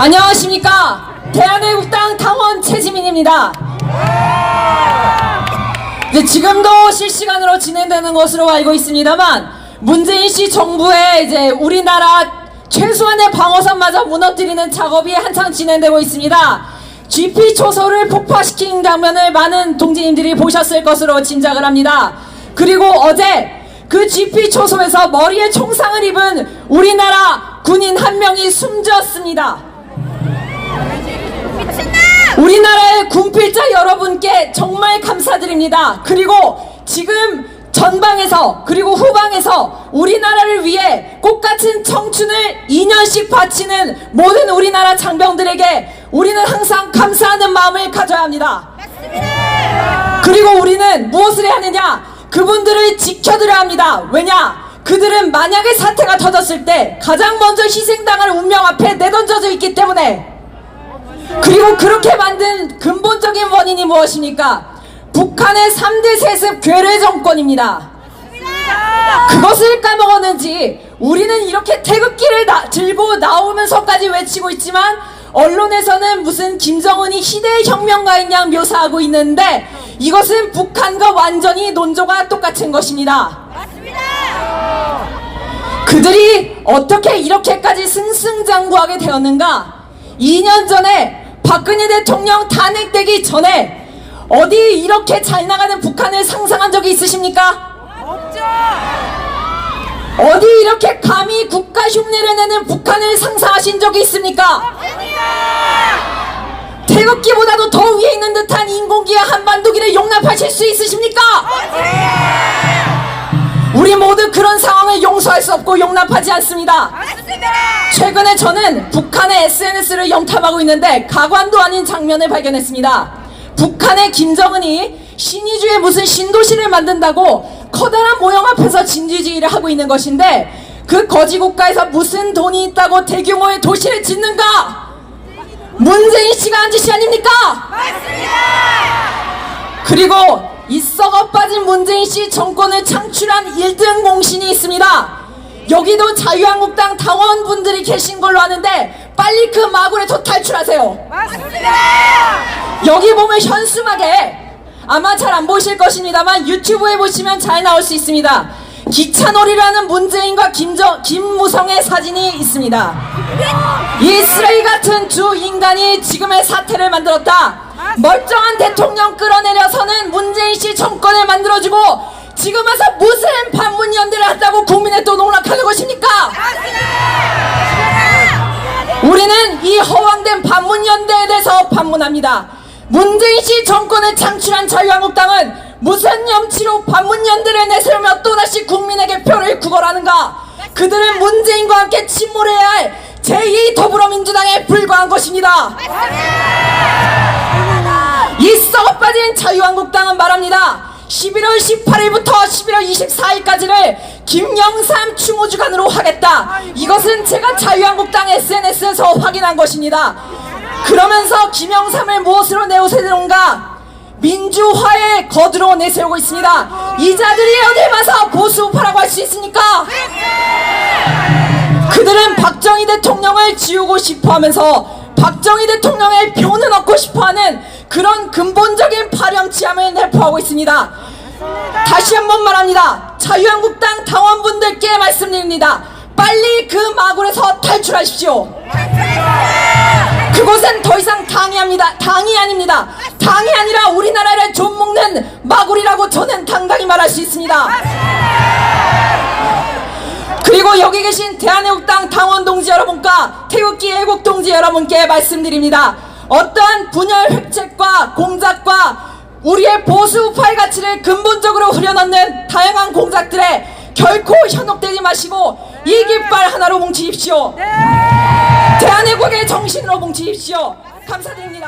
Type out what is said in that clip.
안녕하십니까 대한애국당 당원 최지민입니다. 이제 지금도 실시간으로 진행되는 것으로 알고 있습니다만 문재인 씨 정부의 이제 우리나라 최소한의 방어선마저 무너뜨리는 작업이 한창 진행되고 있습니다. GP 초소를 폭파시킨 장면을 많은 동지님들이 보셨을 것으로 짐작을 합니다. 그리고 어제 그 GP 초소에서 머리에 총상을 입은 우리나라 군인 한 명이 숨졌습니다. 우리나라의 군필자 여러분께 정말 감사드립니다. 그리고 지금 전방에서 그리고 후방에서 우리나라를 위해 꽃같은 청춘을 2년씩 바치는 모든 우리나라 장병들에게 우리는 항상 감사하는 마음을 가져야 합니다. 그리고 우리는 무엇을 해야 하느냐? 그분들을 지켜드려야 합니다. 왜냐? 그들은 만약에 사태가 터졌을 때 가장 먼저 희생당할 운명 앞에 내던져져 있기 때문에 그리고 그렇게 만든 근본적인 원인이 무엇입니까? 북한의 3대 세습 괴뢰 정권입니다. 그것을 까먹었는지 우리는 이렇게 태극기를 나- 들고 나오면서까지 외치고 있지만 언론에서는 무슨 김정은이 희대의 혁명가인 양 묘사하고 있는데 이것은 북한과 완전히 논조가 똑같은 것입니다. 그들이 어떻게 이렇게까지 승승장구하게 되었는가? 2년 전에 박근혜 대통령 탄핵되기 전에 어디 이렇게 잘 나가는 북한을 상상한 적이 있으십니까? 어디 이렇게 감히 국가 흉내를 내는 북한을 상상하신 적이 있습니까? 태극기보다도 더 위에 있는 듯한 인공기와 한반도기를 용납하실 수 있으십니까? 우리 모두 그런 상황을 용서할 수 없고 용납하지 않습니다. 최근에 저는 북한의 SNS를 영탑하고 있는데 가관도 아닌 장면을 발견했습니다. 북한의 김정은이 신의주의 무슨 신도시를 만든다고 커다란 모형 앞에서 진지주의를 하고 있는 것인데 그 거지 국가에서 무슨 돈이 있다고 대규모의 도시를 짓는가? 문재인 씨가 한 짓이 아닙니까? 그리고 이 썩어 빠진 문재인 씨 정권을 창출한 1등 공신이 있습니다. 여기도 자유한국당 당원분들이 계신 걸로 아는데 빨리 그 마구에서 탈출하세요. 여기 보면 현수막에 아마 잘 안 보실 것입니다만 유튜브에 보시면 잘 나올 수 있습니다. 기차놀이라는 문재인과 김정, 김무성의 사진이 있습니다. 이 쓰레기 같은 두 인간이 지금의 사태를 만들었다. 멀쩡한 대통령 끌어내려 우리는 이 허황된 반문연대에 대해서 반문합니다. 문재인 씨 정권을 창출한 자유한국당은 무슨 염치로 반문연대를 내세우며 또다시 국민에게 표를 구걸하는가? 그들은 문재인과 함께 침몰해야 할 제2 더불어민주당에 불과한 것입니다. 이 썩어빠진 자유한국당은 말합니다. 11월 18일부터 11월 24일까지를 김영삼 추모 주간으로 하겠다. 이것은 제가 자유한국당 SNS에서 확인한 것입니다. 그러면서 김영삼을 무엇으로 내세우는가? 민주화의 거드로 내세우고 있습니다. 이 자들이 어디 와서 보수 우파라고 할 수 있습니까? 그들은 박정희 대통령을 지우고 싶어 하면서 박정희 대통령의 표는 얻고 싶어 하는 그런 근본적인 파렴치함을 내포하고 있습니다. 다시 한 번 말합니다. 자유한국당 당원분들께 말씀드립니다. 빨리 그 마굴에서 탈출하십시오. 그곳은 더 이상 당이 아닙니다. 당이 아닙니다. 당이 아니라 우리나라를 좀먹는 마굴이라고 저는 당당히 말할 수 있습니다. 그리고 여기 계신 대한애국당 당원 동지 여러분과 태극기 애국 동지 여러분께 말씀드립니다. 어떠한 분열 획책과 공작과 우리의 보수 우파의 가치를 근본적으로 후려넣는 다양한 공작들에 결코 현혹되지 마시고 이 깃발 하나로 뭉치십시오. 대한애국의 정신으로 뭉치십시오. 감사드립니다.